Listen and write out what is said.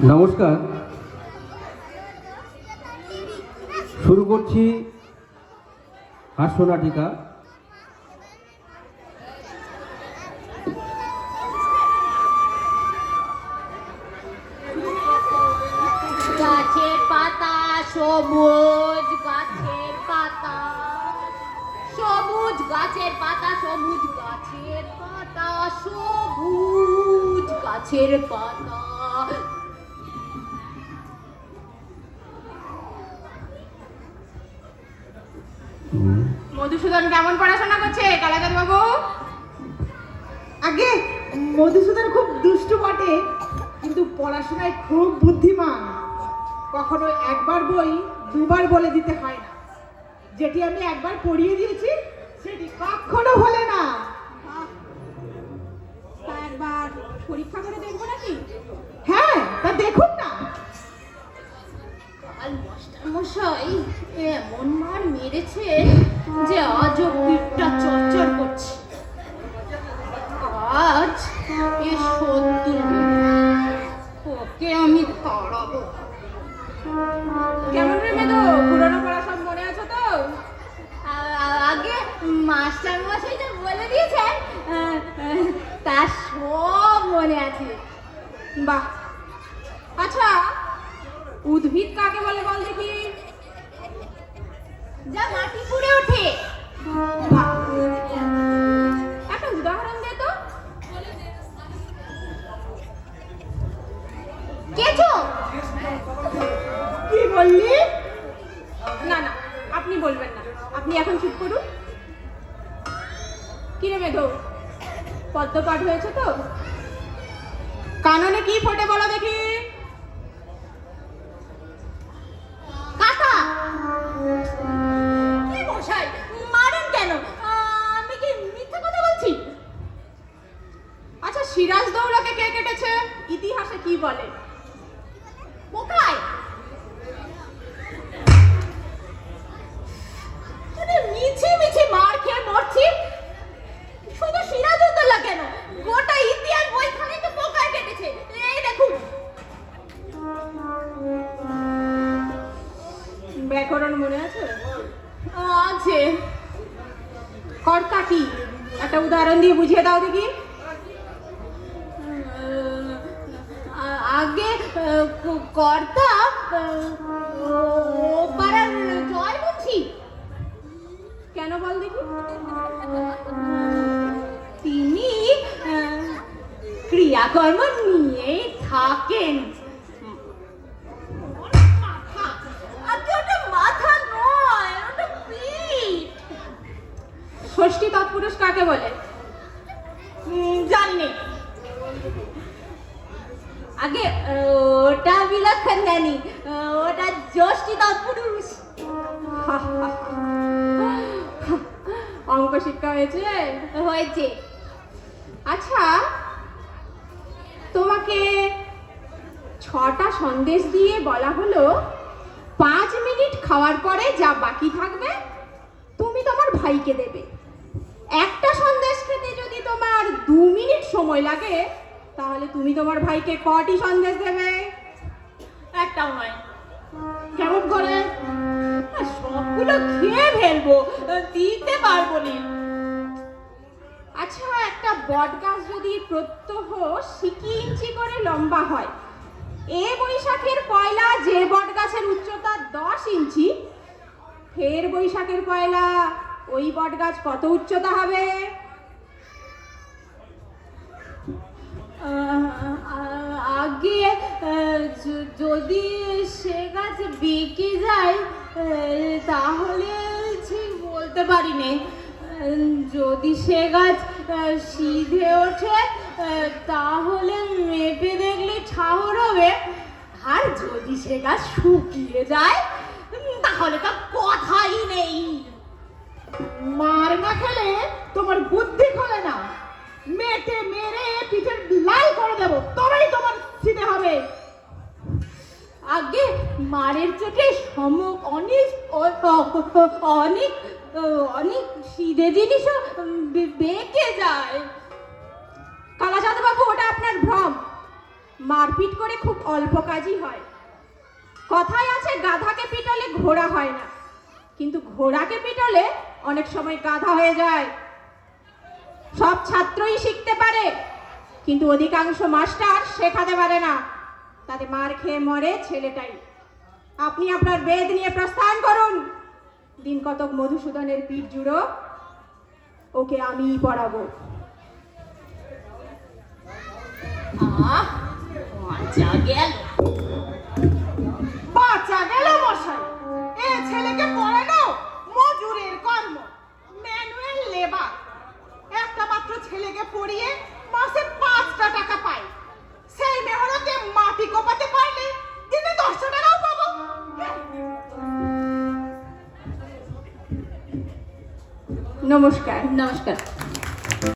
নমস্কার। শুরু করছি হাস্যনাটিকা। গাছের পাতা সবুজ, গাছের পাতা সবুজ, গাছের পাতা সবুজ, গাছের পাতা সবুজ, গাছের পাতা মধুসূদন কেমন পড়াশোনা করছে? কালাকার বাবু? আগে, মধুসূদন খুব দুষ্টু বটে, কিন্তু পড়াশোনায় খুব বুদ্ধিমান। কখনো একবার বই, দুবার বলে দিতে হয় না। যেটি আমি একবার পড়িয়ে দিয়েছি, সেটি কখনো মেরেছে যে আজও পিঠটা চরচর করছে। আজ এ সত্যি ওকে আমি তাড়াবো। কেমন রে মেদো? পুরোনো পড়া সব মনে আছে তো? আগে মাস্টার মশাই যা বলে দিয়েছেন তা সব মনে আছে। বাহ। আচ্ছা উদ্ভিদ কাকে বলে বল দেখি? যা মাটি পুড়ে ওঠে। একটা উদাহরণ দে তো। কেঁচো। কি বললি? না না আপনি বলবেন না। আপনি এখন চুপ করুন। কিরে মেধো পদ্ম পাঠ হয়েছে তো? কাননে কি ফোটে বলো দেখি। সিরাজ দৌড়াকে কে কেটেছে? ইতিহাসে কি বলে? মার খেয়ে মরছি। শুধু গোটা ইতিহাস পোকায় কেটেছে। এই দেখুন ব্যাকরণ মনে আছে? আছে। কর্তা কি? একটা উদাহরণ দিয়ে বুঝিয়ে দাও দেখি। আগে কর্তা ও পাড়ার জয় বলছি। কেন বল দেখি। তিনি ক্রিয়াকর্ম নিয়েই থাকেন। ষষ্ঠী তৎপুরুষ কাকে বলে? জানি আগে ওটা বিলক্ষণ জানি ওটা জ্যোষ্ঠী তৎপুরুষ অঙ্ক শিক্ষা হয়েছে? হয়েছে। আচ্ছা তোমাকে ছটা সন্দেশ দিয়ে বলা হলো পাঁচ মিনিট খাওয়ার পরে যা বাকি থাকবে তুমি তোমার ভাইকে দেবে। একটা সন্দেশ খেতে যদি তোমার দু মিনিট সময় লাগে তাহলে তুমি তোমার ভাইকে কটি সন্দেশ দেবে? একটাও নয়। কেমন করে? সবগুলো খেয়ে ফেলব দিতে পারব না। আচ্ছা একটা বট গাছ যদি প্রত্যহ সিকি ইঞ্চি করে লম্বা হয় এ বৈশাখের পয়লা যে বট গাছের উচ্চতা দশ ইঞ্চি ফের বৈশাখের পয়লা ওই বট গাছ কত উচ্চতা হবে? আগে যদি সে গাছ বেঁকে যায় তাহলে ঠিক বলতে পারি নে যদি সে গাছ সিধে ওঠে তাহলে মেপে দেখলে ঠাহর হবে। আর যদি সে গাছ শুকিয়ে যায় তাহলে তো কথাই নেই। মার না খেলে তোমার বুদ্ধি খোলে না। মেটে মেরে পিঠের লাল করে দেবো, তবেই তোমার ছিতে হবে। আগে মারের চোটে সম অনেক অনেক অনেক সিধে জিনিসও বেঁকে যায়। কালাচাঁদ বাবু, ওটা আপনার ভ্রম। মারপিট করে খুব অল্প কাজই হয়। কথায় আছে, গাধাকে পিটলে ঘোড়া হয় না। কিন্তু ঘোড়াকে পিটলে অনেক সময় গাধা হয়ে যায়। সব ছাত্রই শিখতে পারে। কিন্তু অধিকাংশ মাস্টার শেখাতে পারে না। তাতে মার খেয়ে মরে ছেলেটাই। আপনি আপনার বেদ নিয়ে প্রস্থান করুন। দিন কতক মধুসূদনের পিঠ জুড়ো ওকে আমিই পড়াবো। মজা গেল। বাঁচা গেল নমস্কার নমস্কার